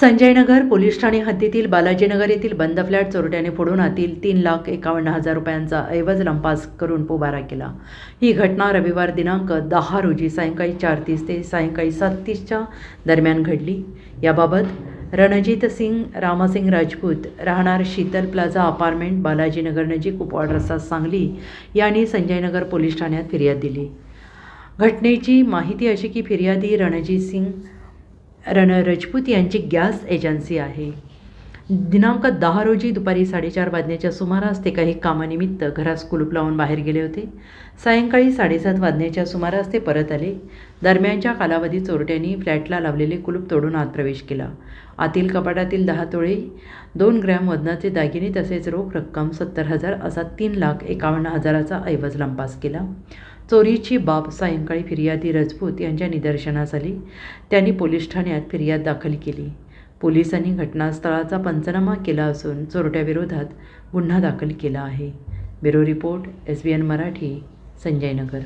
Sanjaynagar police Thane हद्दीतील बालाजीनगर येथील बंद फ्लॅट चोरट्याने फोडून आतील तीन लाख एकावन्न हजार रुपयांचा ऐवज लंपास करून पोबारा केला. ही घटना रविवार दिनांक दहा रोजी सायंकाळी चार तीस ते सायंकाळी सात तीसच्या दरम्यान घडली. याबाबत रणजित सिंग रामासिंग राजपूत राहणार शीतल प्लाझा अपार्टमेंट बालाजीनगर नजीक उपवाड रस्ता सांगली यांनी संजयनगर पोलीस ठाण्यात फिर्याद दिली. घटनेची माहिती अशी की फिर्यादी रणजित सिंग रण रजपूत यांची गॅस एजन्सी आहे. दिनांक दहा रोजी दुपारी साडेचार वाजण्याच्या सुमारास ते काही कामानिमित्त घरास कुलूप लावून बाहेर गेले होते. सायंकाळी साडेसात वाजण्याच्या सुमारास ते परत आले. दरम्यानच्या कालावधीत चोरट्यांनी फ्लॅटला लावलेले कुलूप तोडून आत प्रवेश केला. आतील कपाटातील दहा तोळे दोन ग्रॅम वजनाचे दागिने तसेच रोख रक्कम सत्तर हजार असा तीन लाख एकावन्न हजाराचा ऐवज लंपास केला. चोरीची बाब सायंकाळी फिर्यादी रजपूत यांच्या निदर्शनास आली. त्यांनी पोलीस ठाण्यात फिर्याद दाखल केली. पोलिसांनी घटनास्थळाचा पंचनामा केला असून चोरट्याविरोधात गुन्हा दाखल केला आहे. Bureau report S B N Marathi Sanjaynagar